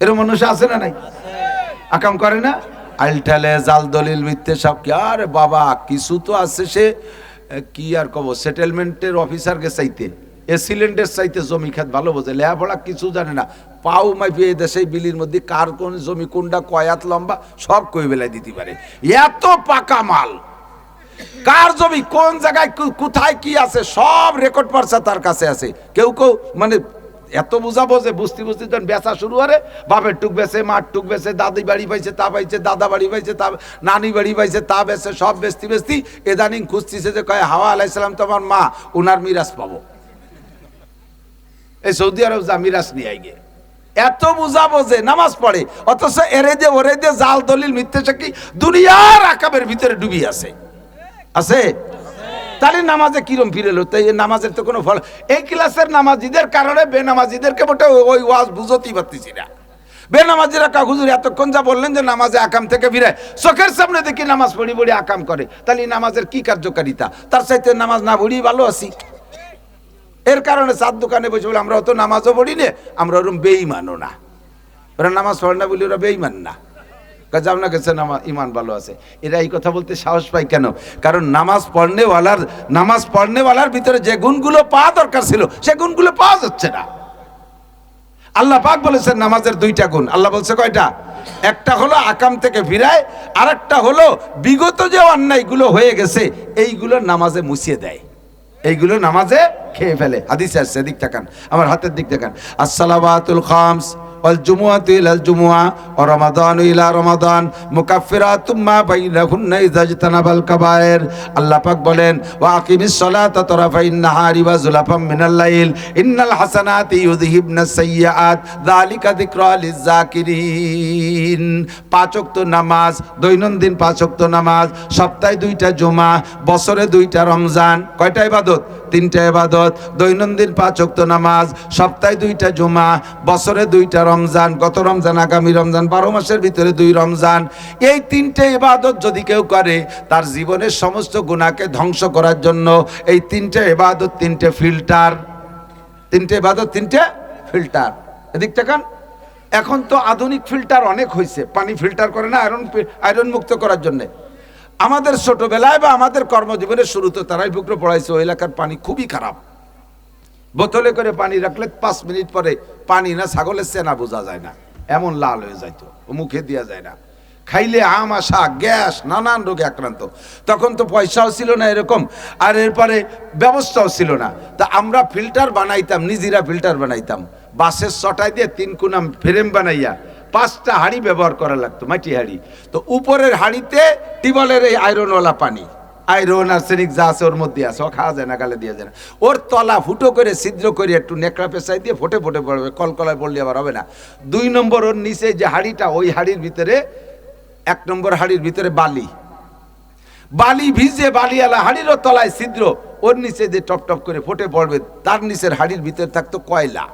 এরকম মানুষ আছে না নাই? আকাম করে না? আলটালে জাল দলিল মিথ্যে সব কি? আরে বাবা, কিছু তো আছে সে কি আর কব? সেটেলমেন্টের অফিসারকে চাইতে। এসিলেন্টের চাইতে জমি খেত ভালো বোঝে লেহাপড়া কিছু জানে না। পাও মাইপে এই দেশে বিলির মধ্যে কার কোন জমি, কোনটা কয়াত লম্বা, সব কই বেলায় দিতে পারে। এত পাকা মাল। কার জমি, কোন জায়গায় কোথায় কি আছে, সব রেকর্ড পারসা তার কাছে আছে। কেউ কেউ মানে এত বুঝাবো যে বুঝতে বুঝতে যখন বেচা শুরু করে বাপের টুক বেছে মাঠ টুক বেছে দাদি বাড়ি পাইছে, তা পাইছে, দাদা বাড়ি পাইছে, তা, নানি বাড়ি পাইছে, তা বেছে সব বেচতি বেচতি এদানিং খুঁজতিছে যে কয়, হাওয়া আলাইসালাম তো আমার মা, উনার মিরাজ পাবো। এই সৌদি আরব যা মিরাজ নিয়ে আই এত বুঝাবো যে নামাজ পড়ে, অথচ এরে যে ওরে যে জাল, দলিল, মিথ্যে সাক্ষী দুনিয়ার আকাবের ভিতরে ডুবি আছে। আছে? তাহলে নামাজে কিরম ফিরেলো তাই নামাজের তো কোনো ফল এই ক্লাসের নামাজিদের কারণে বেনামাজিদেরকে মোটে ওই ওয়াজ বুঝতেই পারতেছি না। বেনামাজিরা কাকুজুর এতক্ষণ যা বললেন যে নামাজে আকাম থেকে ফিরে, চোখের সামনে দেখি নামাজ পড়ি পড়ি আকাম করে। তাহলে নামাজের কি কার্যকারিতা? তার চাইতে নামাজ না পড়ি ভালো আছি। এর কারণে চার দোকানে বসে বলে, আমরা অত নামাজও পড়ি না, আমরা ওরকম বেইমানও না। ওরা নামাজ পড়ে না বলি ওরা বেইমান না। কাজে আপনার কাছে নামাজ ইমান ভালো আছে। এরা এই কথা বলতে সাহস পায় কেন? কারণ নামাজ পড়নেওয়ালার নামাজ পড়নেওয়ালার ভিতরে যে গুণগুলো পাওয়া দরকার ছিল, সে গুণগুলো পাওয়া যাচ্ছে না। আল্লাহ পাক বলেছেন নামাজের দুইটা গুণ। আল্লাহ বলছে কয়টা? একটা হলো আকাম থেকে ফিরায় আর একটা হলো বিগত যে অন্যায়গুলো হয়ে গেছে, এইগুলো নামাজে মুছিয়ে দেয়। এইগুলো নামাজে খেয়ে ফেলে। হাদিস আসছে দিক তাকান আমার হাতের দিক তাকান আসসালামাতুল খামস। ওয়াল জুমুআতু ইলাল জুমুআ ওয়া রমাদানু ইলা কাবায়ের। বলেন, ওয়া আকিমিস সালাতা তারাফাইন নাহারি ওয়া যুলাফাম মিনাল লাইল, ইন্নাল হাসানাতি ইউযহিবনাস সাইয়্যাআত, যালিকা নামাজ, দৈনন্দিন পাঁচ নামাজ, সপ্তাহে দুইটা জুমা, বছরে দুইটা রমজান। কয়টা ইবাদত? তিনটা এবাদত দৈনন্দিন পাঁচ ওয়াক্ত নামাজ, সপ্তাহে দুইটা জুমা, বছরে দুইটা রমজান, গত রমজান, আগামী রমজান, বারো মাসের ভিতরে দুই রমজান। এই তিনটে এবাদত যদি কেউ করে, তার জীবনের সমস্ত গুণাকে ধ্বংস করার জন্য এই তিনটে এবাদত তিনটে ফিল্টার। তিনটে ইবাদত, তিনটে ফিল্টার। এদিক তাকান। এখন তো আধুনিক ফিল্টার অনেক হয়েছে পানি ফিল্টার করে না, আয়রন আয়রন মুক্ত করার জন্য। আমাদের ছোটবেলায় বা আমাদের কর্মজীবনের শুরুতে তারাই পুকুরে পড়াইছে, ওই এলাকার পানি খুবই খারাপ। বোতলে করে পানি রাখলে পাঁচ মিনিট পরে পানি না ছাগলের চেনা বোঝা যায় না, এমন লাল হয়ে যাইতো মুখে দেওয়া যায় না। খাইলে আমাশা গ্যাস, নানান রোগে আক্রান্ত। তখন তো পয়সাও ছিল না এরকম, আর এরপরে ব্যবস্থাও ছিল না। তা আমরা ফিল্টার বানাইতাম, নিজেরা ফিল্টার বানাইতাম। বাসের চটাই দিয়ে তিন কুনাম ফ্রেম বানাইয়া পাঁচটা হাঁড়ি ব্যবহার করা লাগতো, মাটি হাঁড়ি। তো উপরের হাঁড়িতে টিবলের এই আয়রনওয়ালা পানি। আয়রন আর্সেনিক যা আছে ওর মধ্যে আছে, ও খাওয়া যায় না, গালে দেওয়া যায় না। ওর তলা ফুটো করে, ছিদ্র করে একটু নেকড়া পেঁচাই দিয়ে ফোটে ফোটে পড়বে, কলকলায় পড়লে আবার হবে না। দুই নম্বর ওর নিচে যে হাড়িটা, ওই হাড়ির ভিতরে, এক নম্বর হাড়ির ভিতরে বালি। বালি ভিজে বালিওয়ালা হাড়িরও তলায় ছিদ্র, ওর নিচে যে টপ টপ করে ফোটে পড়বে, তার নিচের হাড়ির ভিতরে থাকতো কয়লা।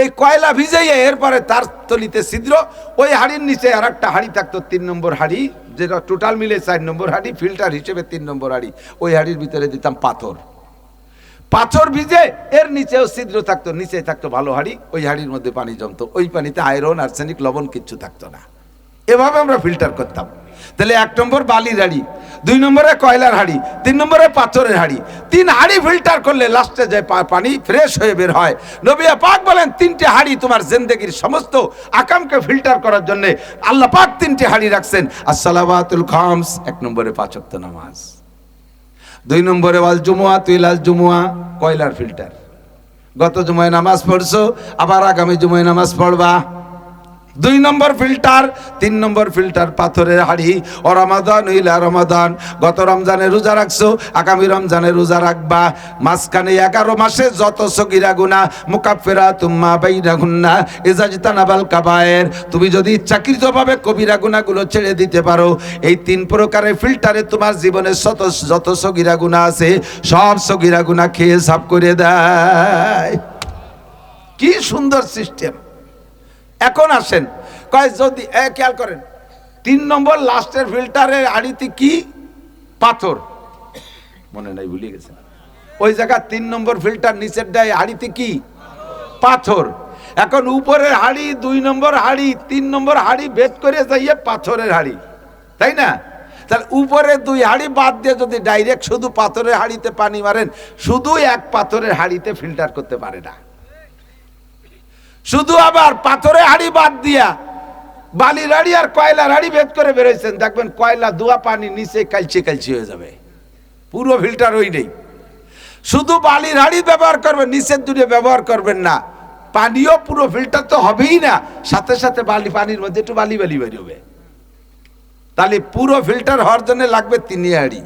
এই কয়লা ভিজাইয়ে এরপরে তার তলিতে ছিদ্র, ওই হাড়ির নিচে আর একটা হাড়ি থাকতো, তিন নম্বর হাড়ি, যেটা টোটাল মিলে চার নম্বর হাড়ি ফিল্টার হিসেবে তিন নম্বর হাড়ি, ওই হাড়ির ভিতরে দিতাম পাথর। পাথর ভিজে এর নিচেও ছিদ্র থাকতো নিচে থাকতো ভালো হাড়ি, ওই হাড়ির মধ্যে পানি জমতো। ওই পানিতে আয়রন আর্সেনিক লবণ কিচ্ছু থাকতো না। এভাবে আমরা ফিল্টার করতাম। তাহলে এক নম্বর বালির হাড়ি, দুই নম্বরে কয়লার হাড়ি, তিন নম্বরে পাথরের হাড়ি। তিন হাড়ি ফিল্টার করলে লাস্টে যায় পানি ফ্রেশ হয়ে বের হয়। নবিয়া পাক বলেন, তিনটে হাড়ি তোমার জিন্দগির সমস্ত আকামকে ফিল্টার করার জন্য আল্লাহ পাক তিনটে হাড়ি রাখছেন। আসসালামাতুল খামস, এক নম্বরে পাঁচক্ত নামাজ। দুই নম্বরে ওয়াল জুমুয়া তুই লাল জুমুয়া, কয়লার ফিল্টার গত জুমায় নামাজ পড়ছো, আবার আগামী জুমায় নামাজ পড়বা। দুই নম্বর ফিল্টার, তিন নম্বর ফিল্টার পাথরের হাড়ি। ও রমাদান ইলা রমাদান। গত রমজানে রোজা রাখছো, আগামী রমজানে রোজা রাখবা। মাঝখানে এগারো মাসে যত সগিরা গুনা মুকাফেরা তুম্মা বাইনা গুন্না এজাজিতানাবাল কাবায়ের। তুমি যদি ইচ্ছাকৃতভাবে কবিরা গুনাগুলো ছেড়ে দিতে পারো, এই তিন প্রকারের ফিল্টারে তোমার জীবনে শত, যত সগিরা গুণা আছে, সব সগিরা গুণা খেয়ে সাফ করে দেয়। কি সুন্দর সিস্টেম এখন আসেন। কয়, যদি খেয়াল করেন, তিন নম্বর লাস্টের ফিল্টারের আড়িতে কি? পাথর। মনে নাই ভুলে গেছে। ওই জায়গা তিন নম্বর ফিল্টার নিচের ডায় আড়িতে কি? পাথর। এখন উপরের হাড়ি, দুই নম্বর হাড়ি, তিন নম্বর হাড়ি বেদ করে যাইয়ে পাথরের হাড়ি। তাই না? তাহলে উপরে দুই হাড়ি বাদ দিয়ে যদি ডাইরেক্ট শুধু পাথরের হাড়িতে পানি মারেন শুধু এক পাথরের হাড়িতে ফিল্টার করতে পারে না। শুধু আবার পাথরে হাড়ি বাদ দিয়া বালির হাড়ি আর কয়লার হাড়ি ভেদ করে বেরোইছেন। দেখবেন কয়লা দুয়া পানি নিচে কালচে কালচে হয়ে যাবে। পুরো ফিল্টার ওই নেই। শুধু বালির হাড়ি ব্যবহার করবেন, নিচের দূরে ব্যবহার করবেন না। পানিও পুরো ফিল্টার তো হবেই না। সাথে সাথে বালি পানির মধ্যে একটু বালি বালি বেরোবে তাহলে পুরো ফিল্টার হওয়ার জন্য লাগবে তিন হাড়ি।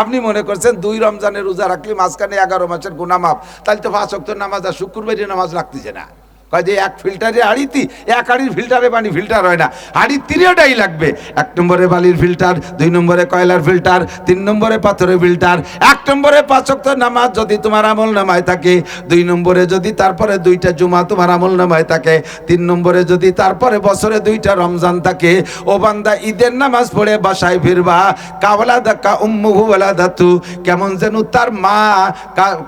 আপনি মনে করছেন দুই রমজানের রোজা রাখলে মাঝখানে এগারো মাসের গুনামাপ তাহলে তো পাঁচ অক্ট নামাজ আর শুক্রবারে নামাজ রাখতেছে না। কয় যে এক ফিল্টারে হাড়িতি, এক হাড়ির ফিল্টারে পানি ফিল্টার হয় না। হাড়ি তিনটাই লাগবে। এক নম্বরে বালির ফিল্টার দুই নম্বরে কয়লার ফিল্টার তিন নম্বরে পাথরের ফিল্টার এক নম্বরে পাঁচ অক্ট নামাজ যদি তোমার আমল নামায় থাকে, দুই নম্বরে যদি তারপরে দুইটা জুমা তোমার আমল নামায় থাকে, তিন নম্বরে যদি তারপরে বছরে দুইটা রমজান থাকে, ও বান্দা ঈদের নামাজ পড়ে বাসায় ফিরবা কাওয়ালা দাক্কা উম্মুহু ওয়ালা দাতু, কেমন যেন তার মা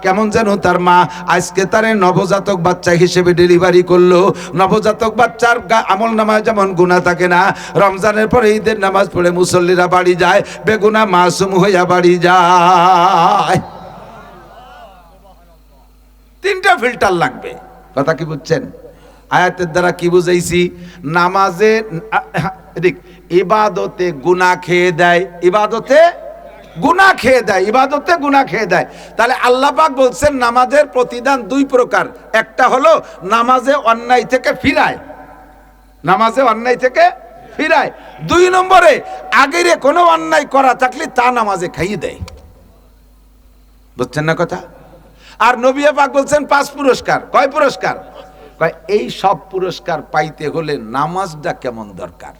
কেমন যেন তার মা, আজকে তারে নবজাতক বাচ্চা হিসেবে ডেলিভারি করল। নবজাতক বাচ্চার আমল নামায় যেমন গুণা থাকে না, রমজানের পরে ঈদের নামাজ পড়ে মুসল্লিরা বাড়ি যায়, বেগুনা মাসুম হইয়া বাড়ি যায়। তিনটা ফিল্টার লাগবে। কথা কি বুঝছেন? আয়াতের দ্বারা কি বুঝাইছি? নামাজে ইবাদতে গুনাহ খেয়ে দেয়। ইবাদতে গুনাহ খেয়ে দেয়, ইবাদতে গুনাহ খেয়ে দেয়। তাহলে আল্লাহ পাক বলছেন, নামাজের প্রতিদান দুই প্রকার। একটা হলো, নামাজে অন্যায় থেকে ফিরায়। নামাজে অন্যায় থেকে ফিরায়। দুই নম্বরে, আগের কোনো অন্যায় করা থাকলে তা নামাজে খাইয়ে দেয়। বুঝছেন না কথা? আর নবিয়া পাক বলছেন, পাঁচ পুরস্কার। কয় পুরস্কার? কয়, এই সব পুরস্কার পাইতে হলে নামাজটা কেমন দরকার?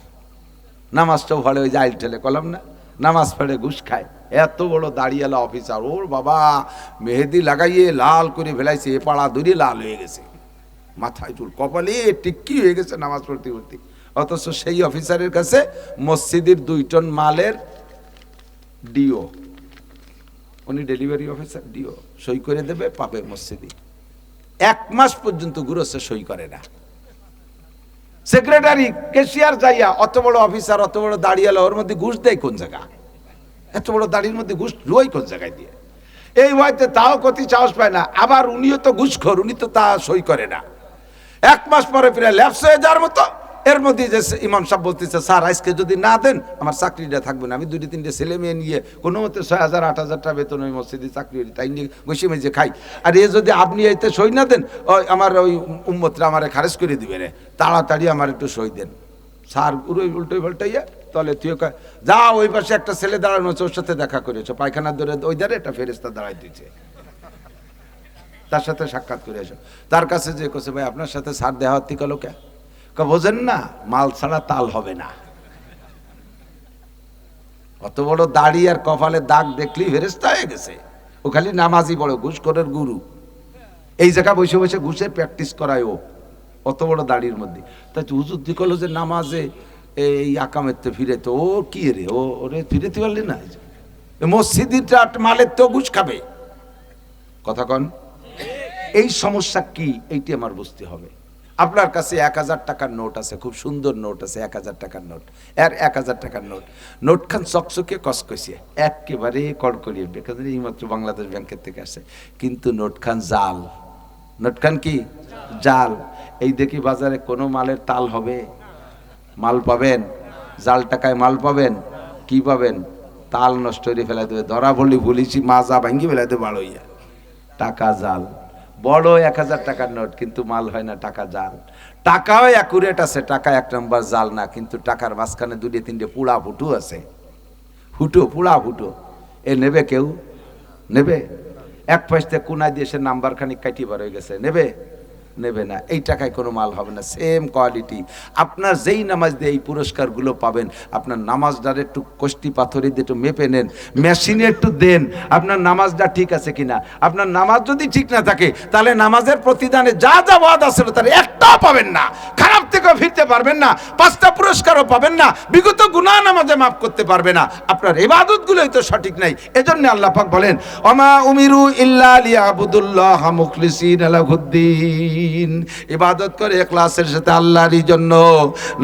নামাজটা ভালো ওই জাইল ঠেলে কলম না? নামাজ পড়ে ঘুষ খায়। এত বড় দাঁড়িয়েলা অফিসার। ওর বাবা মেহেদি লাগাইয়ে লাল করে ফেলাইছে, এ পাড়া দূরে লাল হয়ে গেছে। মাথায় চুল, কপালে টিক্কি হয়ে গেছে নামাজ পড়তে পড়তে। অথচ সেই অফিসারের কাছে মসজিদের দুই টন মালের ডিও। উনি ডেলিভারি অফিসার, ডিও সই করে দেবে পাবে মসজিদে। এক মাস পর্যন্ত গুরুসে সই করে না। সেক্রেটারি, কেশিয়ার যাইয়া অত বড় অফিসার, অত বড় দাঁড়িয়ালা, ওর মধ্যে ঘুষ দেয় কোন জায়গা? এত বড় দাড়ির মধ্যে ঘুষ রোয় কোন জায়গায় দিয়ে? এই হয়তো তাও কতি সাহস পায় না, আবার উনিও তো ঘুষখোর উনি তো তা সই করে না। এক মাস পরে ফিরে ল্যাপস হয়ে যাওয়ার মতো, এর মধ্যে যে ইমাম সাহেব বলতেছে, স্যার, আজকে যদি না দেন, আমার চাকরিটা থাকবে না। আমি দুটি তিনটে ছেলে মেয়ে নিয়ে কোনো মতে ছয় হাজার, আট হাজার টাকা বেতন ওই মসজিদে চাকরি করি, তাই নিয়ে বসে মেজে খাই। আর এ যদি আপনি এতে সই না দেন, ওই আমার ওই উম্মতরা আমার খারেজ করে দিবে রে। তাড়াতাড়ি আমার একটু সই দেন। স্যার উল্টোই পাল্টাইয়া তাহলে তুই যা ওই পাশে একটা ছেলে দাঁড়ানো আছে, ওর সাথে দেখা করেছ। পায়খানার ধরে ওই ধারে একটা ফেরেস্তা দাঁড়াই দিচ্ছে তার সাথে সাক্ষাৎ করে এসো। তার কাছে যে কোসে ভাই আপনার সাথে সার দেওয়া হত্যি কলো কে বোঝেন না মাল ছাড়া তাল হবে না। অত বড় দাড়ি আর কপালে দাগ দেখলেই ফেরেস্তা হয়ে গেছে। ও খালি নামাজি বড় ঘুষখোরের গুরু। এই জায়গা বসে বসে ঘুষে প্র্যাকটিস করায় ও অত বড় দাড়ির মধ্যে। তাই হুজুর দি কলো যে নামাজে এই আকামের তো ফিরে তো, ও কি রে? ও, ওরে ফিরেতে পারলি না? মসজিদিটা মালের তো ঘুষ খাবে। কথা কন, এই সমস্যা কি? এইটি আমার বুঝতে হবে। আপনার কাছে এক হাজার টাকার নোট আছে, খুব সুন্দর নোট আছে, এক হাজার টাকার নোট। এর এক হাজার টাকার নোট। নোট খান চকচকে কসকসে, একেবারে কড়কড়িয়ে বেকার এইমাত্র বাংলাদেশ ব্যাংকের থেকে আসে। কিন্তু নোট খান জাল। নোট খান কি? জাল। এই দেখি বাজারে কোনো মালের তাল হবে? মাল পাবেন, জাল টাকায় মাল পাবেন, কি পাবেন? তাল নষ্ট করে ফেলাই দেবে, ধরা বলি বলিছি মাজা ভাঙ্গি ফেলাই দেবে বাড়ো ইয়া টাকা জাল। বড় এক হাজার টাকার নোট, কিন্তু মাল হয় না, টাকা জাল। টাকাও অ্যাকুরেট আছে, টাকা এক নম্বর জাল না, কিন্তু টাকার মাঝখানে দুটো তিনটে পুড়া ফুটু আছে। ফুটো পুড়া ফুটো এ নেবে কেউ? নেবে? এক পয়সা কোনায় দিয়ে সে কাটিয়ে বার হয়ে গেছে। নেবে? নেবে না। এই টাকায় কোনো মাল হবে না। সেম কোয়ালিটি আপনার যেই নামাজ দিয়ে এই পুরস্কারগুলো পাবেন, আপনার নামাজটার একটু কষ্টি পাথরে দিয়ে একটু মেপে নেন, মেশিনে একটু দেন, আপনার নামাজটা ঠিক আছে কিনা। আপনার নামাজ যদি ঠিক না থাকে, তাহলে নামাজের প্রতিদানে যা যা ওয়াদ আছে তার একটাও পাবেন না। খারাপ থেকেও ফিরতে পারবেন না। পাঁচটা পুরস্কারও পাবেন না। বিগত গুণা নামাজে মাফ করতে পারবে না। আপনার ইবাদত গুলোই তো সঠিক নাই। এজন্য আল্লাহ পাক বলেন অমা উমিরু ইল্লা লিয়াবুদুল্লাহ মুখলিসিন আলাহুদ্দিন ইবাদত করে ইখলাসের সাথে আল্লাহরই জন্য।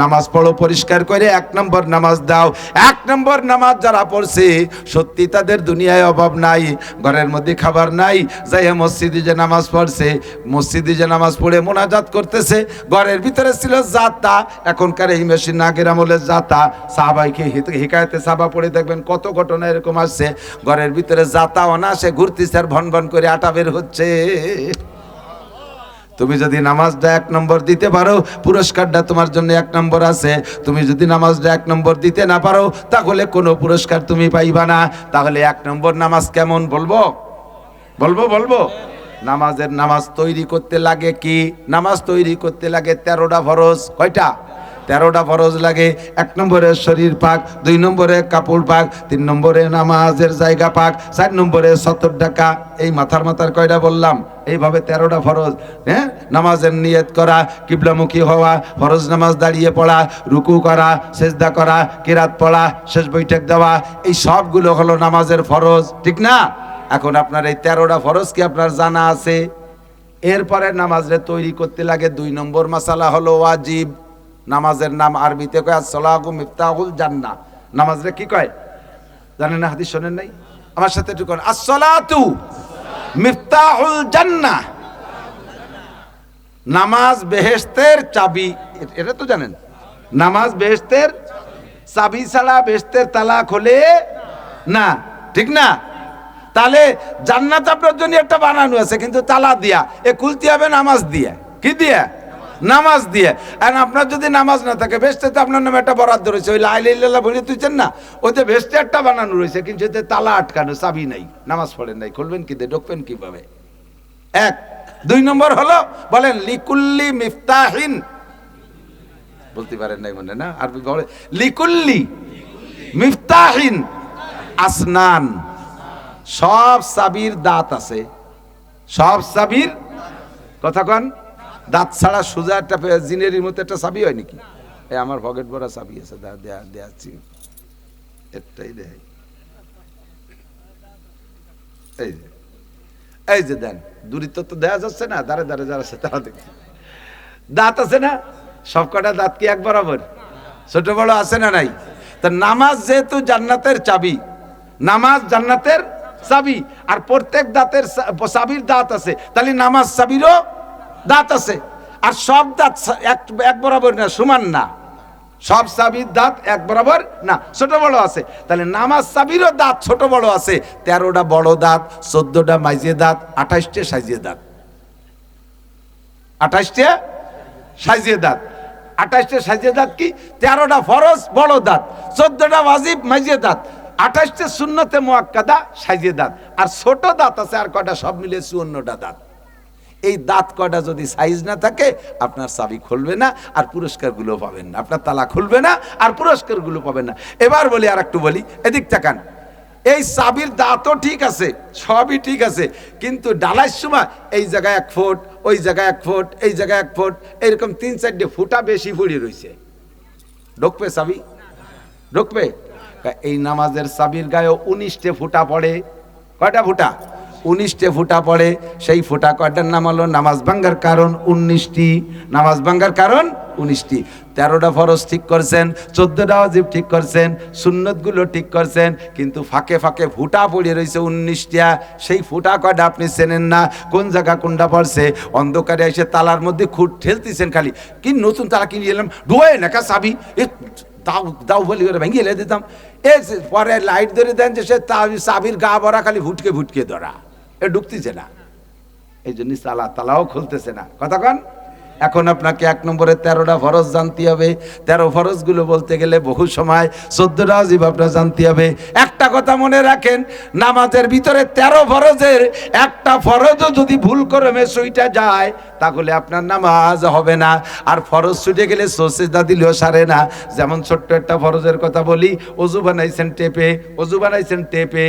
নামাজ পড়ো, পরিষ্কার করে এক নম্বর নামাজ দাও। এক নম্বর নামাজ যারা পড়ছে, সত্যি তাদের দুনিয়ায় অভাব নাই, ঘরের মধ্যে খাবার নাই। যাই মসজিদে যে নামাজ পড়ছে, মসজিদে যে নামাজ পড়ে মোনাজাত করতেছে, ঘরের ভিতরে ছিল জাতা এখনকার এই মেশিন আগের আমলের জাতা সাহাবাইকে হিকায়তে সাবা পড়ে দেখবেন কত ঘটনা এরকম আসছে। ঘরের ভিতরে জাতা অনাসে ঘুরতেছে আর ভন ভন করে আটা বের হচ্ছে। তুমি যদি নামাজটা এক নম্বর দিতে পারো, পুরস্কারটা তোমার জন্য এক নম্বর আছে। তুমি যদি নামাজটা এক নম্বর দিতে না পারো, তাহলে কোনো পুরস্কার তুমি পাইবা না। তাহলে এক নম্বর নামাজ কেমন বলব? বলব বলব? নামাজের নামাজ তৈরি করতে লাগে কি? নামাজ তৈরি করতে লাগে তেরোটা ফরজ। কয়টা? তেরোটা ফরজ লাগে, এক নম্বরে শরীর পাক, দুই নম্বরে কাপড় পাক, তিন নম্বরে নামাজের জায়গা পাক, চার নম্বরে সত্তর টাকা। এই মাথার মাথার কয়টা বললাম? এইভাবে তেরোটা ফরজ হ্যাঁ? নামাজের নিয়ত করা, কিবলামুখী হওয়া, ফরজ নামাজ দাঁড়িয়ে পড়া, রুকু করা, সেজদা করা, কিরাত পড়া, শেষ বৈঠক দেওয়া, এই সবগুলো হলো নামাজের ফরজ, ঠিক না? এখন আপনার এই তেরোটা ফরজ কি আপনার জানা আছে? এরপরে নামাজরে তৈরি করতে লাগে দুই নম্বর মাসালা হলো ওয়াজিব। নামাজের নাম আরবিতে কয় আসসালাহু মিফতাহুল জান্নাহ। নামাজরে কি কয়? জানেন না, হাদিস শোনেন নাই? আমার সাথে একটু করেন আসসালাতু মিফতাহুল জান্না নামাজ বেহেশতের চাবি এটা তো জানেন? নামাজ বেহেশতের চাবি ছাড়া বেহেশতের তালা খোলে না, ঠিক না? তাহলে জান্নাত আপনার জন্য একটা বানানো আছে, কিন্তু তালা দিয়া, এ খুলতে হবে নামাজ দিয়া। কি দিয়ে? নামাজ দিয়ে। আর আপনার যদি নামাজ না থাকে, ভেস্তে তো আপনার নামে একটা বরাদ্দ রয়েছে, ওই লাইলা ভরে তুইছেন না। ওতে ভেস্তে একটা বানানো রয়েছে, কিন্তু এতে তালা আটকানো, চাবি নাই, নামাজ পড়েন নাই, খুলবেন কি দিয়ে, ঢুকবেন কীভাবে? এক। দুই নম্বর হলো, বলেন, লিকুল্লি মিফতাহিন। বলতে পারেন নাই মনে, না? আর বলে, লিকুল্লি মিফতাহিন আসনান। সব সাবির দাঁত আছে। সব সাবির কথা কন। দাঁত ছাড়া সোজা একটা জিনেরির মতো একটা চাবি হয় নাকি? এই আমার পকেট ভরা চাবি আছে দেয়া একটাই দেয়। এই যে এই যে দেন, দূরিত্ব তো দেয়া যাচ্ছে না, দাঁড়ে দাঁড়ে যারা আছে তারা দেখছে। দাঁত আছে না? সব কটা দাঁত কি এক বরাবর? ছোট বড় আছে না নাই? তা নামাজ যেহেতু জান্নাতের চাবি, নামাজ জান্নাতের চাবি, আর প্রত্যেক দাঁতের চাবির দাঁত আছে, তাহলে নামাজ চাবিরও দাঁত আছে। আর সব দাঁত এক বরাবর না, সমান না। সব সাবির দাঁত এক বরাবর না, ছোট বড় আছে। তাহলে নামাজ চাবিরও দাঁত ছোট বড় আছে। তেরোটা বড় দাঁত, চোদ্দটা মাইজে দাঁত, আঠাশটা সাইজে দাঁত। আঠাশটে সাইজে দাঁত। আঠাশটা সাইজে দাঁত কি? তেরোটা ফরজ বড় দাঁত, চোদ্দটা ওয়াজিব মাইজে দাঁত, আঠাশটা শূন্যতে মোয়াক্কাদা সাইজে দাঁত। আর ছোট দাঁত আছে আর কটা সব মিলে চুয়ান্নটা দাঁত। এই দাঁত কটা যদি সাইজ না থাকে, আপনার চাবি খুলবে না, আর পুরস্কারগুলো পাবেন না। আপনার তালা খুলবে না, আর পুরস্কারগুলো পাবেন না। এবার বলি আর একটু বলি, এদিক তাকান। এই চাবির দাঁতও ঠিক আছে, সবই ঠিক আছে, কিন্তু ডালার সময় এই জায়গায় এক ফুট, ওই জায়গায় এক ফুট, এই জায়গায় এক ফুট, এরকম তিন চারটে ফুটা বেশি ফুড়ি রয়েছে ঢুকবে চাবি? ঢুকবে? এই নামাজের চাবির গায়ে উনিশটে ফুটা পড়ে। কয়টা ফুটা? উনিশটে ফুটা পড়ে, সেই ফুটা কয়টার নাম হলো? নামাজ ভাঙ্গার কারণ উনিশটি। নামাজ ভাঙ্গার কারণ উনিশটি। তেরোটা ফরজ ঠিক করছেন, চোদ্দটা অজিব ঠিক করছেন, সুন্নতগুলো ঠিক করছেন, কিন্তু ফাঁকে ফাঁকে ফুটা পড়ে রয়েছে উনিশটা সেই ফুটা কয়টা আপনি চেনেন না? কোন জায়গা কোনটা পড়ছে? অন্ধকারে এসে তালার মধ্যে খুঁট ঠেলতেছেন খালি। কি নতুন তালা কিনে এলাম? ডুয়ে নাকা চাবি? এ, দাও দাও বলি করে ভেঙে এলে দিতাম। এ পরে লাইট ধরে দেন যে সে চাবির গা ভরা, খালি ফুটকে ফুটকে ধরা। এ ঢুকতেছে না। এই জন্য তালা তালাও খুলতেছে না। কথা কন? এখন আপনাকে এক নম্বরে তেরোটা ফরজ জানতে হবে। তেরো ফরজগুলো বলতে গেলে বহু সময়, চোদ্দটা অজিব আপনার জানতে হবে। একটা কথা মনে রাখেন, নামাজের ভিতরে তেরো ফরজের একটা ফরজও যদি ভুল করে মেসুইটা যায়, তাহলে আপনার নামাজ হবে না। আর ফরজ ছুটে গেলে সোসেদা দিলেও সারে না। যেমন ছোট্ট একটা ফরজের কথা বলি অজু বানাইছেন টেপে অজু বানাইছেন টেপে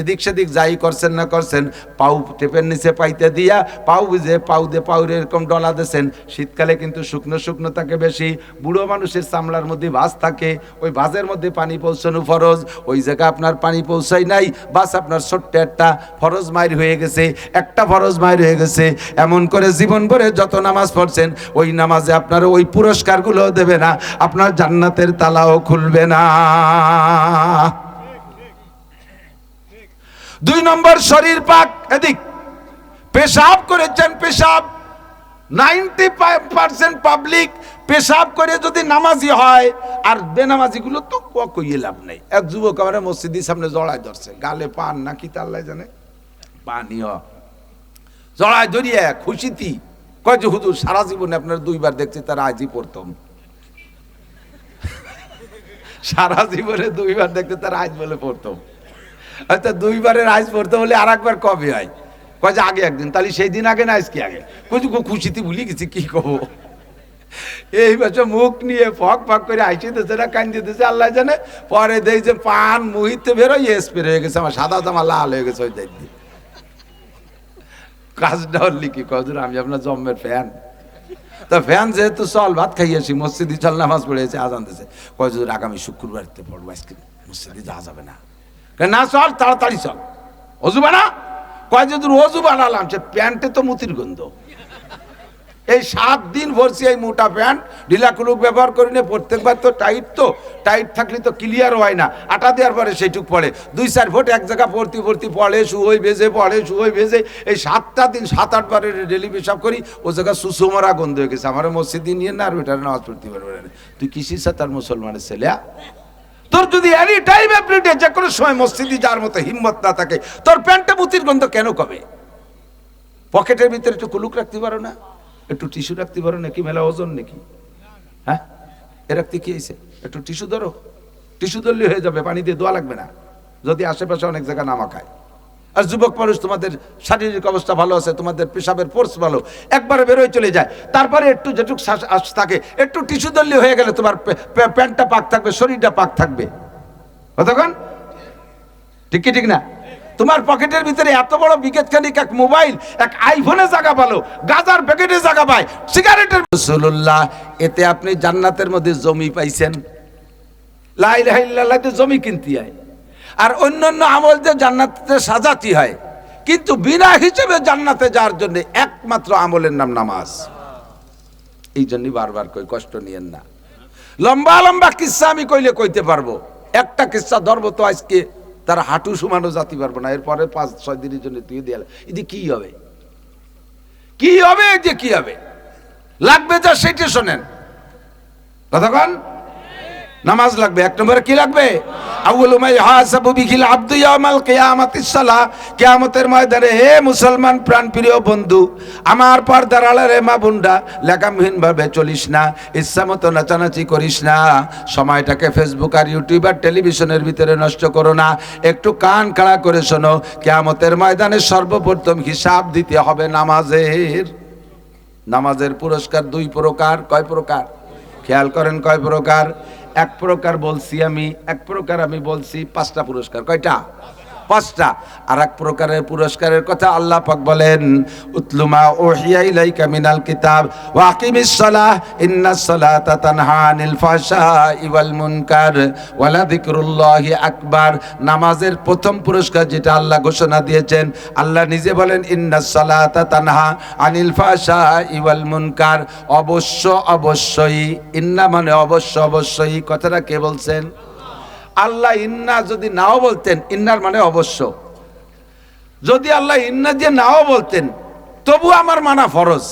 এদিক সেদিক যাই করছেন না করছেন পাউ টেপের নিচে পাইতে দিয়া পাউ বুঝে পাউ দে পাউরে এরকম ডলা দিয়েছেন শীতকালে কিন্তু শুকনো শুকনো থাকে বেশি, বুড়ো মানুষের চামড়ার মধ্যে ভাঁজ থাকে, ওই ভাঁজের মধ্যে পানি পৌঁছানো ফরজ। ওই জায়গায় আপনার পানি পৌঁছাই নাই, বাস আপনার ছোট্ট একটা ফরজ মায়ের হয়ে গেছে, একটা ফরজ মায়ের হয়ে গেছে। এমন করে জীবন ভরে যত নামাজ পড়ছেন, ওই নামাজে আপনার ওই পুরস্কারগুলো দেবে না, আপনার জান্নাতের তালাও খুলবে না। দুই নম্বর শরীর পাক, এদিক। পেশাব করেছেন, পেশাব। নাইনটি পার্সেন্ট পাবলিক পেশাব করে যদি নামাজি হয়, আর বেনামাজিগুলো তো কইয়ে লাভ নেই। এক যুবক আমার মসজিদের সামনে জড়ায় ধরছে, গালে পান নাকি তাল্লাই জানে? পানি হ জড়ায় ধরিয়ে খুশিতি কয় যে, হুজুর, সারা জীবনে আপনার দুইবার দেখছি, তার আজই প্রথম। সারা জীবনে দুইবার দেখতে তার আজ বলে প্রথম। আচ্ছা দুইবারের আজ পড়তে হলে আর একবার কবে হয় কয় যে আগে একদিন, তাহলে সেই দিন আগে না আজকে আগে? কই খুশিতে ভুলি গেছি, কি কব? এই বছর মুখ নিয়ে ফক ফক করে আইসি দিতেছে না কান দিতেছে আল্লাহ জানে। পরে দেই যে পান, মুহিতে বেরোয় স্প্রে হয়ে গেছে, আমার সাদা জামা লাল হয়ে গেছে ওই দায়িত্ব কাজটা হলি কি? কজুর আমি আপনার জম্মের ফ্যান তা ফ্যান যেহেতু চল, ভাত খাইয়েছি মসজিদে চল, নামাজ পড়েছে আজান দিয়েছে। কজুর আগামী শুক্রবারতে পড়ব আজকে, মসজিদে যাওয়া যাবে না। না চল, তাড়াতাড়ি চল। অজু বানা কয় যদি অজু বানালাম সে প্যান্টে তো মুতির গন্ধ। এই সাত দিন ভরছি এই মোটা প্যান্ট, ঢিলা কুলুক ব্যবহার করি না, প্রত্যেকবার তো টাইট তো, টাইট থাকলে তো ক্লিয়ার হয় না। আটা দেওয়ার পরে সেইটুক পড়ে। দুই চার ফুট এক জায়গা ভর্তি ভর্তি পড়ে, শুয়োই ভেজে, পড়ে, শুয়োই ভেজে। এই সাতটা দিন, সাত আট বারের ডেলি পেশাব করি, ও জায়গা সুষমরা গন্ধ হয়ে গেছে। আমার মসজিদে নিয়ে না আর ওইটার নামাজ পড়তে পারবে তুই কিসির সাথে মুসলমানের ছেলে আ? তোর যদি এনি টাইম এভরিডে যে কোনো সময় মসজিদে যাওয়ার মতো হিম্মত না থাকে, তোর প্যান্টে মুতির গন্ধ কেন কবে পকেটের ভিতরে একটু কুলুক রাখতে পারো না? একটু টিস্যু রাখতে পারো নাকি? মেলা ওজন নাকি? হ্যাঁ? এ রাখতে কি হয়েছে? একটু টিস্যু ধরো। টিস্যু ধরলে হয়ে যাবে, পানি দিয়ে দোয়া লাগবে না। যদি আশেপাশে অনেক জায়গা নামা খায়। আর যুবক মানুষ, তোমাদের শারীরিক অবস্থা ভালো আছে, তোমাদের পেশাবের ফোর্স ভালো, একবারে বেরোয় চলে যায়। তারপরে একটু যেটুক শ্বাস থাকে, একটু টিস্যু ধরলে হয়ে গেলে তোমার প্যান্টটা পাক থাকবে, শরীরটা পাক থাকবে। কতক্ষণ? ঠিক কি, ঠিক না? তোমার পকেটের ভিতরে এত বড় বিকেট খানিক এক মোবাইল, এক আইফোনে জায়গা পালো, গাজার প্যাকেটে জায়গা পায় সিগারেটের রসুল্লাহ এতে আপনি জান্নাতের মধ্যে জমি পাইছেন। লাই লাই লাইতে জমি কিনতে হয় আর অন্যান্য আমল যে জান্নাতে সাজাতি হয়, কিন্তু বিনা হিসেবে জান্নাতে যাওয়ার জন্য একমাত্র আমলের নাম নামাজ। এই জন্যই বারবার কই, কষ্ট নিয়েন না। লম্বা লম্বা কিস্সা আমি কইলে কইতে পারব। একটা কিস্সা ধরবো তো আজকে, তার হাঁটু সমানো জাতি পারব না। এরপরে পাঁচ, ছয় দিনের জন্য তুই দিয়ে এদি কি হবে? কি হবে যে কি হবে? লাগবে যা সেটা শোনেন। কতক্ষণ নামাজ লাগবে, এক নম্বরে কি লাগবে? কিয়ামাতিস ময়দানে হে মুসলমান প্রাণপ্রিয় বন্ধু, আমার পর দাঁড়ালে রে মা বুন্ডা লেখামহীন ভাবে চলিস না নাচানাচি করিস না। সময়টাকে ফেসবুক আর টেলিভিশনের ভিতরে নষ্ট করো না। একটু কান খাড়া করে শোনো, কেয়ামতের ময়দানে সর্বপ্রথম হিসাব দিতে হবে নামাজের। নামাজের পুরস্কার দুই প্রকার, কয় প্রকার? খেয়াল করেন কয় প্রকার? এক প্রকার বলছি আমি এক প্রকার আমি বলছি পাঁচটা পুরস্কার। কয়টা? পাঁচটা। আর এক প্রকারের পুরস্কারের কথা আল্লাহ পাক বলেন উতলুমা ওহিয়া ইলাইকা মিনাল কিতাব ওয়া আকিমিস সালাহ ইন্নাস সালাতা তানহা আনিল ফাহশাই ওয়াল মুনকার ওয়ালা যিকরুল্লাহি আকবার। নামাজের প্রথম পুরস্কার যেটা আল্লাহ ঘোষণা দিয়েছেন, আল্লাহ নিজে বলেন ইন্নাস সালাতা তানহা আনিল ফাহশাই ওয়াল মুনকার। অবশ্য, অবশ্যই, ইন্না মানে অবশ্য, অবশ্যই, কথাটা কে বলছেন? আল্লাহ ইন্না যদি নাও বলতেন, ইন্নার মানে অবশ্য। যদি আল্লাহ ইন্না দিয়ে নাও বলতেন, তবু আমার মানা ফরজ।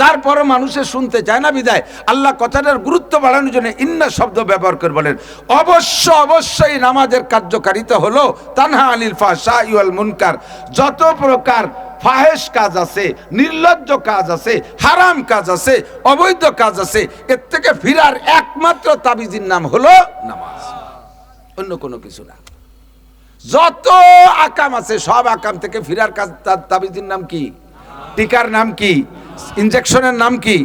তারপরও মানুষে শুনতে চায় না বিদায়। আল্লাহ কথাটার গুরুত্ব বাড়ানোর জন্য ইন্না শব্দ ব্যবহার করে বলেন, অবশ্য, অবশ্যই নামাজের কার্যকারিতা হলো তানহা আনিল ফাহশা ইউল মুনকার। যত প্রকার ফাহেশ কাজ আছে, নির্লজ্জ কাজ আছে, হারাম কাজ আছে, অবৈধ কাজ আছে, এর থেকে ফিরার একমাত্র তাবিজির নাম হলো নামাজ। অন্য কোনো কিছু না। যত আকাম আছে, সব আকাম থেকে ফিরার কাজ তাবিজের নাম কি? টিকার নাম কি? ইনজেকশনের নাম কি?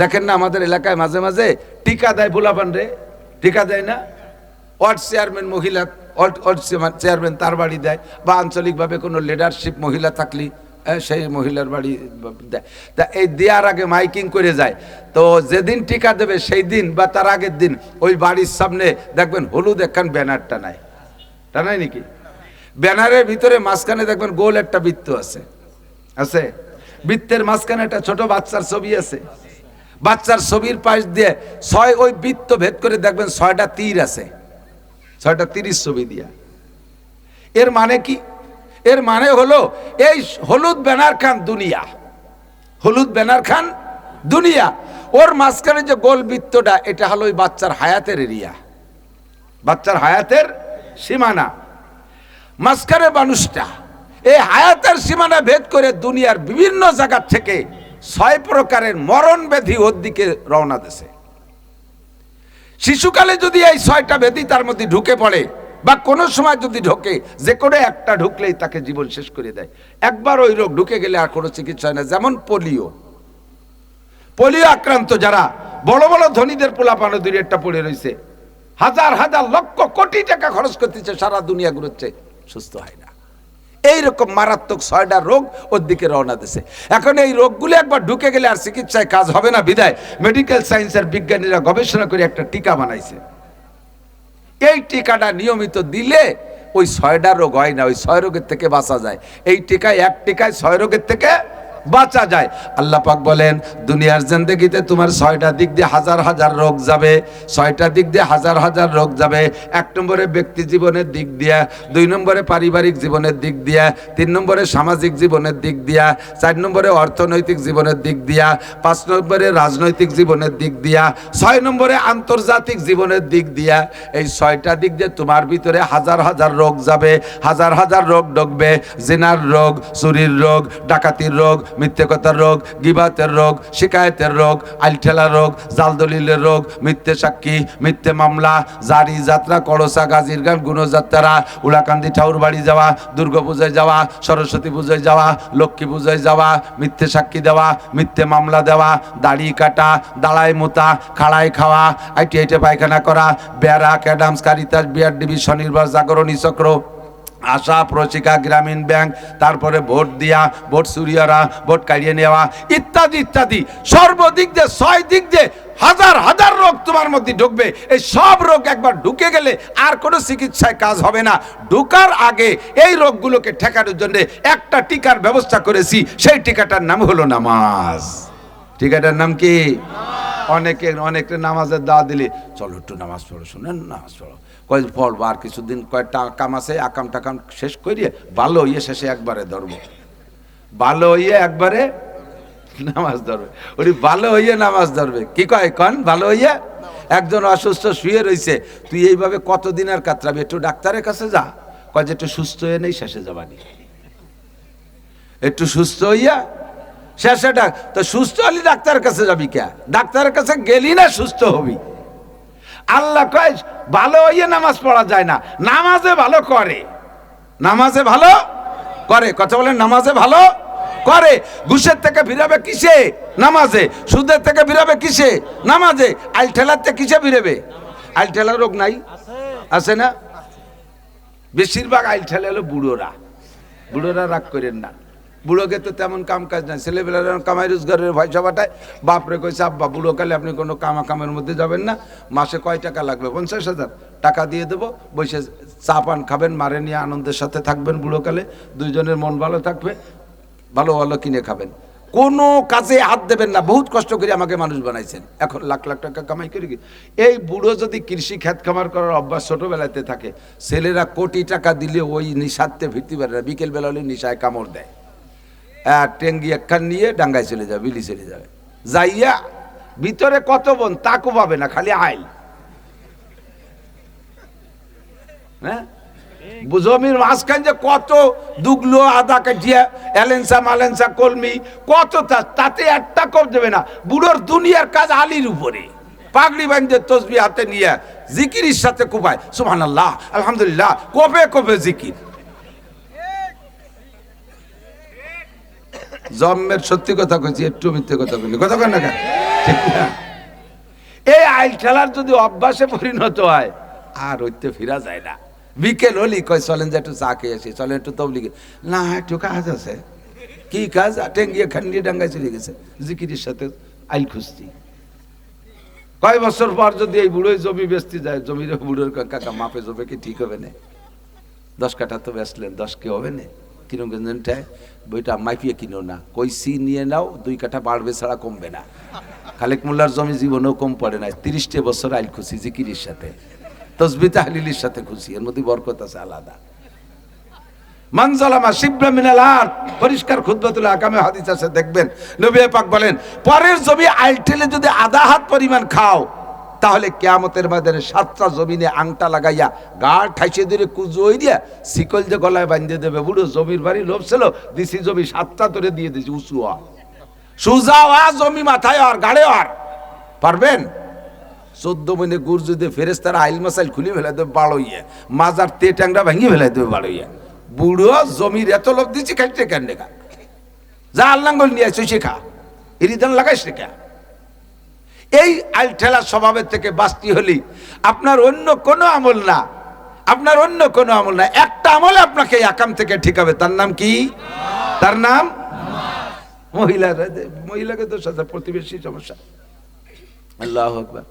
দেখেন না, আমাদের এলাকায় মাঝে মাঝে টিকা দেয় ভোলাপান রে। টিকা দেয় না? ওয়ার্ড চেয়ারম্যান মহিলা, ওয়ার্ড ওয়ার্ড চেয়ারম্যান তার বাড়ি দেয়। বা আঞ্চলিকভাবে কোনো লিডারশিপ মহিলা থাকলি সেই মহিলার বাড়ি দেয় তা এই দেওয়ার আগে মাইকিং করে যায়। তো যেদিন টিকা দেবে সেই দিন বা তার আগের দিন ওই বাড়ির সামনে দেখবেন হলুদ একখান ব্যানারটা ব্যানার টানায়। টানায় নাকি? ব্যানারের ভিতরে মাঝখানে দেখবেন গোল একটা বৃত্ত আছে। আছে? বৃত্তের মাঝখানে একটা ছোট বাচ্চার ছবি আছে। বাচ্চার ছবির পাশ দিয়ে ছয় ওই বৃত্ত ভেদ করে দেখবেন ছয়টা তীর আছে। ছয়টা তিরিশ ছবি দিয়া। এর মানে কি? এর মানে হলো, এই হলুদ ব্যানার খান দুনিয়া। হলুদ ব্যানার খান দুনিয়া। ওর মাঝখানে যে গোল বৃত্তটা, এটা হলো ওই বাচ্চার হায়াতের এরিয়া। বাচ্চার হায়াতের সীমানা। মাঝখানে মানুষটা, এই হায়াতের সীমানা ভেদ করে দুনিয়ার বিভিন্ন জায়গা থেকে ছয় প্রকারের মরণ ব্যাধি ওর দিকে রওনা দেশে শিশুকালে যদি এই ছয়টা ব্যাধি তার মধ্যে ঢুকে পড়ে বা কোনো সময় যদি ঢোকে, যে কোনো একটা ঢুকলেই তাকে জীবন শেষ করে দেয়। একবার ওই রোগ ঢুকে গেলে আর কোনো চিকিৎসা হয় না, যেমন পোলিও। পোলিও আক্রান্ত যারা, বড় বড় ধনীদের পোলাপানো দূরে একটা পড়ে রয়েছে। হাজার হাজার লক্ষ কোটি টাকা খরচ করতেছে, সারা দুনিয়া ঘুরোচ্ছে, সুস্থ হয় না। এইরকম মারাত্মক ছয়টা রোগ ওর দিকে রওনা দিছে। এখন এই রোগগুলো একবার ঢুকে গেলে আর চিকিৎসায় কাজ হবে না, বিদায়। মেডিকেল সায়েন্সের বিজ্ঞানীরা গবেষণা করে একটা টিকা বানাইছে। এই টিকাটা নিয়মিত দিলে ওই ছয়টা রোগ হয় না, ওই ছয় রোগের থেকে বাঁচা যায়। এই টিকায় এক টিকায় ছয় রোগের থেকে বাঁচা যায়। আল্লাহ পাক বলেন, দুনিয়ার জিন্দগিতে তোমার ছয়টা দিক দিয়ে হাজার হাজার রোগ যাবে। ছয়টা দিক দিয়ে হাজার হাজার রোগ যাবে। এক নম্বরে ব্যক্তি জীবনের দিক দিয়া, দুই নম্বরে পারিবারিক জীবনের দিক দিয়া, তিন নম্বরে সামাজিক জীবনের দিক দিয়া, চার নম্বরে অর্থনৈতিক জীবনের দিক দিয়া, পাঁচ নম্বরে রাজনৈতিক জীবনের দিক দিয়া, ছয় নম্বরে আন্তর্জাতিক জীবনের দিক দিয়া। এই ছয়টা দিক দিয়ে তোমার ভিতরে হাজার হাজার রোগ যাবে, হাজার হাজার রোগ ঢুকবে। জেনার রোগ, চুরির রোগ, ডাকাতির রোগ মিথ্যে কথার রোগ, গিবাতের রোগ, শিকায়তের রোগ আলঠেলা রোগ, জালদলিলের রোগ, মিথ্যে সাক্ষী, মিথ্যে মামলা, জারি যাত্রা করসা গাজীর গান গুণযাত্রা উলাকান্দি ঠাউর বাড়ি যাওয়া, দুর্গা পূজায় যাওয়া, সরস্বতী পুজোয় যাওয়া, লক্ষ্মী পুজোয় যাওয়া, মিথ্যে সাক্ষী দেওয়া, মিথ্যে মামলা দেওয়া, দাড়ি কাটা দাঁড়ায় মোতা, খাড়ায় খাওয়া, আইটি আইটে পায়খানা করা বেড়া ক্যাডামস, কারিতাস বিআর ডিবি স্বনির্ভর জাগরণী, চক্র। আশা প্রশিকা গ্রামীণ ব্যাংক, তারপরে ভোট দিয়া, ভোট সুরিয়ারা ভোট কাড়িয়ে নেওয়া, ইত্যাদি ইত্যাদি। সর্বদিক দিয়ে, ছয় দিক দিয়ে হাজার হাজার রোগ তোমার মধ্যে ঢুকবে। এই সব রোগ একবার ঢুকে গেলে আর কোনো চিকিৎসায় কাজ হবে না। ঢুকার আগে এই রোগগুলোকে ঠেকানোর জন্য একটা টিকার ব্যবস্থা করেছি। সেই টিকাটার নাম হলো নামাজ। টিকাটার নাম কি? অনেকে অনেকে নামাজের দাওয়া দিলে। চলো একটু নামাজ পড়ো, শুনেন, নামাজ পড়ো। কয়, পড়ব, আর কিছুদিন কয়েকটা আকাম আছে, আকাম টাকাম শেষ করিয়ে ভালো ইয়ে শেষে একবারে ধরবো। ভালো হইয়ে একবারে নামাজ ধরবে। ওটি ভালো হইয়ে নামাজ ধরবে। কি কয় কন? ভালো হইয়ে? একজন অসুস্থ শুয়ে রইছে। তুই এইভাবে কতদিন আর কাতরাবি? একটু ডাক্তারের কাছে যা। কয় যে, একটু সুস্থ হয়ে নেই, শেষে যাবানি। একটু সুস্থ হইয়া শেষে ডাক। তো সুস্থ হলি ডাক্তারের কাছে যাবি কে? ডাক্তারের কাছে গেলি না সুস্থ হবি? আল্লাহ কয়, ভালো হইয়ে নামাজ পড়া যায় না। নামাজে ভালো করে। নামাজে ভালো করে। কথা বলেন, নামাজে ভালো করে। ঘুষের থেকে ফিরাবে কিসে? নামাজে। সুদের থেকে ফিরাবে কিসে? নামাজে। আইল ঠেলার থেকে কিসে ফিরাবে? আইল ঠেলার রোগ নাই? আছে না? বেশিরভাগ আইল ঠেলা হলো বুড়োরা। বুড়োরা রাগ করেন না। বুড়োকে তো তেমন কাম কাজ নাই। ছেলেবেলার কামাই রোজগারের ভয় সবাটায়, বাপরে কইছে, আব্বা, বুড়ো কালে আপনি কোনো কামা কামের মধ্যে যাবেন না, মাসে কয় টাকা লাগবে? পঞ্চাশ হাজার। টাকা দিয়ে দেবো, বসে চা পান খাবেন, মারে নিয়ে আনন্দের সাথে থাকবেন বুড়োকালে দুইজনের মন ভালো থাকবে, ভালো ভালো কিনে খাবেন। কোনো কাজে হাত দেবেন না, বহুত কষ্ট করে আমাকে মানুষ বানাইছেন। এখন লাখ লাখ টাকা কামাই করে এই বুড়ো যদি কৃষি খ্যাত খামার করার অভ্যাস ছোটোবেলাতে থাকে, ছেলেরা কোটি টাকা দিলে ওই নিশাতে ফিরতে পারে না বিকেলবেলা হলে নিশায় কামড় দেয়। টেঙ্গি একখান নিয়ে ডাঙ্গায় চলে যাবে, বিলি চলে যাবে। যাইয়া ভিতরে কত বোন, তাকও পাবে না, খালি আইল। হ্যাঁ? জমির মাঝখান যে কত দুগলো আদা কাটিয়া, এলেন্সা মালেন্সা কলমি, কত তাতে একটা কম দেবে না। বুড়োর দুনিয়ার কাজ আলির উপরে। পাগড়ি বান্ধে তসবি হাতে নিয়ে জিকিরির সাথে কোপায়। আল্লাহ আলহামদুলিল্লাহ, কপে কপে জিকির। জন্মের সত্যি কথা কইছি, একটু মিথ্যে কথা কইনি কথা কেন না কেন? ঠিক না। এই আইল খেলার যদি অভ্যাসে পরিণত হয়, আর হইতে ফিরা যায় না। বিকেল হলি কয়, চলেন যে একটু চা খেয়ে আসি, চলেন একটু তবলিগে না, একটু কাজ আছে। কি কাজ? টেঙ্গিয়ে খান্ডিয়ে ডাঙ্গায় চলে গেছে। জিকিরির সাথে আইল খুঁজতি কয় বছর পর যদি এই বুড়োই জমি বেচতে যায়, জমির বুড়োর কাকা মাপে জমে কি ঠিক হবে না? দশ কাঠা তো বেচলেন, দশ কে হবে না? গেঞ্জনটায় বইটা মাইপিয়ে কিনো না। কই সি নিয়ে নাও, দুই কাঠা বাড়বে ছাড়া কমবে না। খালেক মোল্লার জমি জীবনেও কম পড়ে না তিরিশটে বছর আইল খুশি জিকিরির সাথে। তসবি তাহলিলির সাথে খুশি। এর মধ্যে বরকত আছে আলাদা। মানজালামা শিবরা মিনাল আর পরিষ্কার খুদ্বাতুল আকামে হাদিস আছে, দেখবেন। নবী পাক বলেন, পরের জমি আইল ঠেলে যদি আধা হাত পরিমাণ খাও তাহলে কেয়ামতের ময়দানে সাতটা জমিনে আংটা লাগাইয়া গা ঠাইছে ধরে কুজোই দিয়া শিকল যে গলায় বাঁধিয়ে দেবে, বুড়ো জমির বাড়ি লোভ ছিল দিছি জমি সাতটা ধরে দিয়ে দিছি, উঁচু হওয়া। সুজা হওয়া, জমি মাথায় আর গাড়ে আর পারবেন? চোদ্দ মহিনে গুর যদি ফেরেস্তারা আইল মাসাইল খুলে ফেলে দেবে বাড়ইয়া মাজার তে ট্যাংরা ভেঙে ফেলে দেবে বাড়ইয়া বুড়ো জমির এত লোভ দিচ্ছি খাইতে কেন দেখা যা আল্লাঙ্গল নিয়ে আসছো শেখা ইরিদান লাগাই শেখা এই আইল ঠেলা স্বভাবের থেকে বাস্তি হলি আপনার অন্য কোনো আমল না, আপনার অন্য কোনো আমল না। একটা আমলে আপনাকে এই আকাম থেকে ঠিকাবে। তার নাম কি? তার নাম মহিলারা মহিলাকে তো সাথে প্রতিবেশী সমস্যা। আল্লাহ আকবার।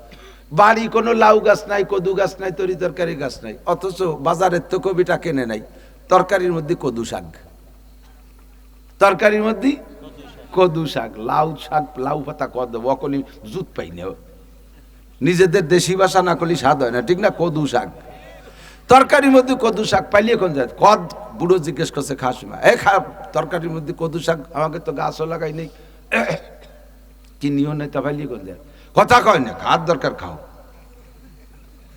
বাড়ি কোনো লাউ গাছ নাই, কদু গাছ নাই, তরি তরকারি গাছ নাই। অথচ বাজারের তো কবিটা কেনে নাই। তরকারির মধ্যে কদু শাক। তরকারির মধ্যে কদু শাক, লাউ শাক, লাউ পাতা কদ, অকলি জুত পাই না। নিজেদের দেশি ভাষা না করলে স্বাদ হয় না, ঠিক না? কদু শাক। তরকারির মধ্যে কদু শাক পাইলে কোন যায়। কদ বুড়ো জিজ্ঞেস করছে, খাস মা এ, খা, তরকারির মধ্যে কদু শাক আমাকে তো গাছও লাগাই নেই। চিনিও নেই তা পাইলে কোন যায়? কথা কয় না, খাওয়ার দরকার খাও।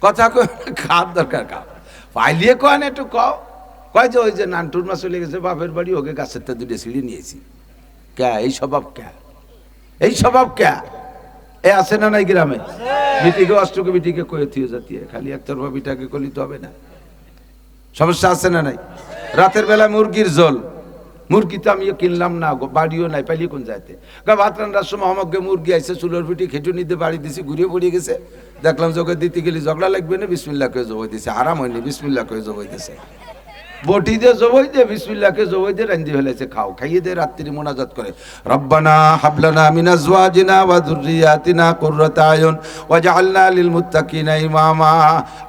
কথা কয় না, খাওয়ার দরকার খাও। পাইলিয়ে কয় না একটু কও। কয় যে, ওই যে নানটুর মাছ চলে গেছে, বাপের বাড়ি, ওকে গাছের তো দুটো সিঁড়ি নিয়েছি। ক্যা এই স্বভাব ক্যা এই স্বভাব ক্যা এ আছে না নাই গ্রামে? বিটিকে অষ্টকে বিটিকে কয়ে থিয়ে যাতি খালি একতরফা বিটাকে কলি তো হবে না। সমস্যা আছে না নাই? রাতের বেলা মুরগির জল। মুরগি তো আমিও কিনলাম না বাড়িও নাই, পাইলি কোন যাইতে? ভাত রান্নার সময় আমাকে মুরগি আইসে চুলোর পিঠি খেটু নিতে বাড়ি দিছি ঘুরিয়ে পড়িয়ে গেছে। দেখলাম যে দিতে গেলে ঝগড়া লাগবে না বিসমিল্লা করে জবাই দিছে। আরাম হয়নি বিসমিল্লা করে জবাই দিছে। বটি দিয়ে জবাই দিয়ে বিসমিল্লাকে জবাই দিয়ে রান্ধি ফেলেছে খাও, খাইয়ে দিয়ে রাত্রি মোনাজাত করে। রব্বানা হাবলানা মিন আজওয়াজিনা ওয়া যুররিয়াতিনা কুররাতা আয়ুন ওয়াজআলনা লিল মুত্তাকিনা ইমামা।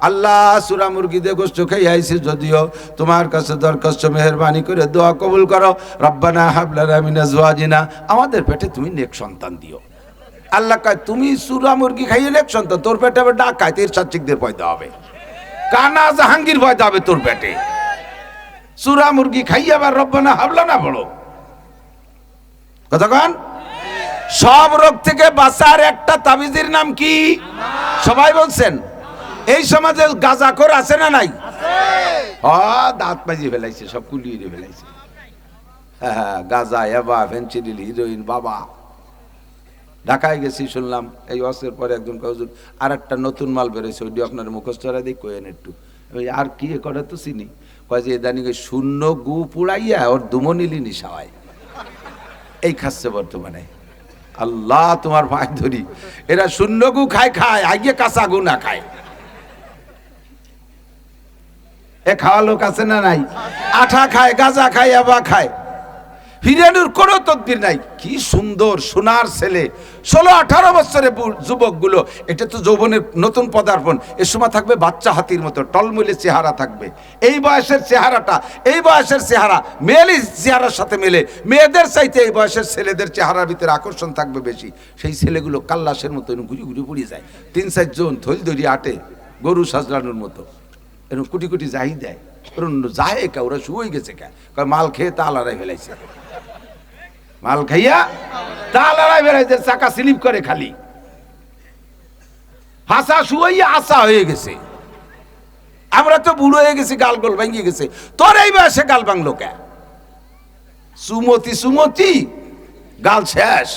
আল্লাহ সূরা মুরগি দিয়ে গোশত খাই আইছি, যদিও তোমার কাছে দরখাস্ত মেহেরবানি করে দোয়া কবুল করো। রব্বানা হাবলানা মিন আজওয়াজিনা, আমাদের পেটে তুমি নেক সন্তান দিও। আল্লাহ কয়, তুমি সুরা মুরগি খাইয়ে নেক সন্তান, তোর পেটে আবার ডাক খাইতে সাচ্চিকদের পয়দা হবে। কানা জাহাঙ্গীর পয়দা হবে তোর পেটে। চূড়া মুরগি খাইয়ে আবার রব্বানা হাবলা না বড় কতক্ষণ সব রোগ থেকে বাঁচার একটা তাবিজের নাম কি? সবাই বলছেন। এই সমাজে গাজাখোর আছে না নাই? দাঁত বাজিয়ে ফেলাইছে সব কুলিয়ে ফেলাইছে। হ্যাঁ গাজা এবা ফেন্সিডিল হিরোইন বাবা। ঢাকায় গেছি শুনলাম এই অসের পরে একজন কজন আর একটা নতুন মাল বেরোয়েছে ওইটি আপনার মুখস্থরা দিই কোয়েন একটু। আর কি করে তো চিনি। কয় যে, ইদানিং শূন্য গু পুড়াইয়া ওর দুমনিলি নিশাওয়ায় এই খাচ্ছে বর্তমানে। আল্লাহ তোমার ভাই ধরি। এরা শূন্য গু খায় খায়, আগে কাঁচা গু না খায়। এ খাওয়া লোক আছে না নাই? আঠা খায়, গাঁজা খায় আবা খায়। ফিরানোর কোনো তদবির নাই। কি সুন্দর সোনার ছেলে। ষোলো, আঠারো বছরের যুবকগুলো, এটা তো যৌবনের নতুন পদার্পণ। এ সময় থাকবে বাচ্চা হাতির মতো, টলমলে চেহারা থাকবে। এই বয়সের চেহারাটা, এই বয়সের চেহারা, মেয়েলি চেহারার সাথে মেলে। মেয়েদের চাইতে এই বয়সের ছেলেদের চেহারার ভিতরে আকর্ষণ থাকবে বেশি। সেই ছেলেগুলো কাল্লাসের মতো ঘুরি ঘুরি পড়ে যায়। তিন চারজন থইল ধরি আটে, গরু সাজলানোর মতো। এরকম কুটি কুটি যাই দেয়। ওরা যায় কে ওরা শুয়ে গেছে কে মাল খেয়ে তা লড়াই ফেলাইছে। মাল খাইয়া তা লড়াই ফেলাইছে চাকা স্লিপ করে খালি। হাসা শুয়াইয়া আসা হয়ে গেছে। আমরা তো বুড়ো হয়ে গেছি, গাল গোল ভাঙিয়ে গেছে। তোর এই বয়সে গাল ভাঙলো কে? সুমতি সুমতি, গাল শেষ।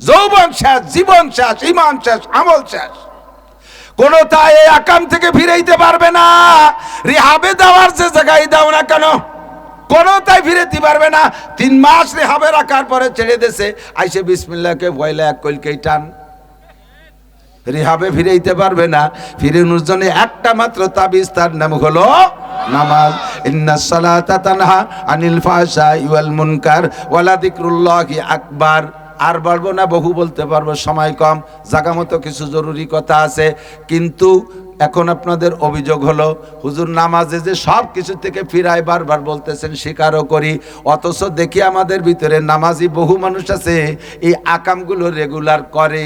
যৌবন শেষ, জীবন শেষ, ইমান শেষ, আমল শেষ। কোন তাই এই আকাম থেকে ফিরাইতে পারবে না। রিহাবে দেওয়ার যে জায়গায় দাও না কেন? কোন তাই ফিরেতে পারবে না। তিন মাস রেহাবে রাখার পরে ছেড়ে দেছে আইসে বিসমিল্লাহকে ভয়লা এক কলকেই টান। রিহাবে ফিরেইতে পারবে না। ফিরানোর জন্য একটা মাত্র তাবিজ তার নাম হলো নামাজ। ইন্না সালাতা তানহা আনিল ফাহশা ওয়াল মুনকার ওয়ালা যিকরুল্লাহি আকবার। আর বলব না, বহু বলতে পারব, সময় কম। জাগা মতো কিছু জরুরি কথা আছে। কিন্তু এখন আপনাদের অভিযোগ হলো, হুজুর নামাজে যে সব কিছু থেকে ফিরায় বারবার বলতেছেন, স্বীকারও করি, অথচ দেখি আমাদের ভিতরে নামাজি বহু মানুষ আছে, এই আকামগুলো রেগুলার করে।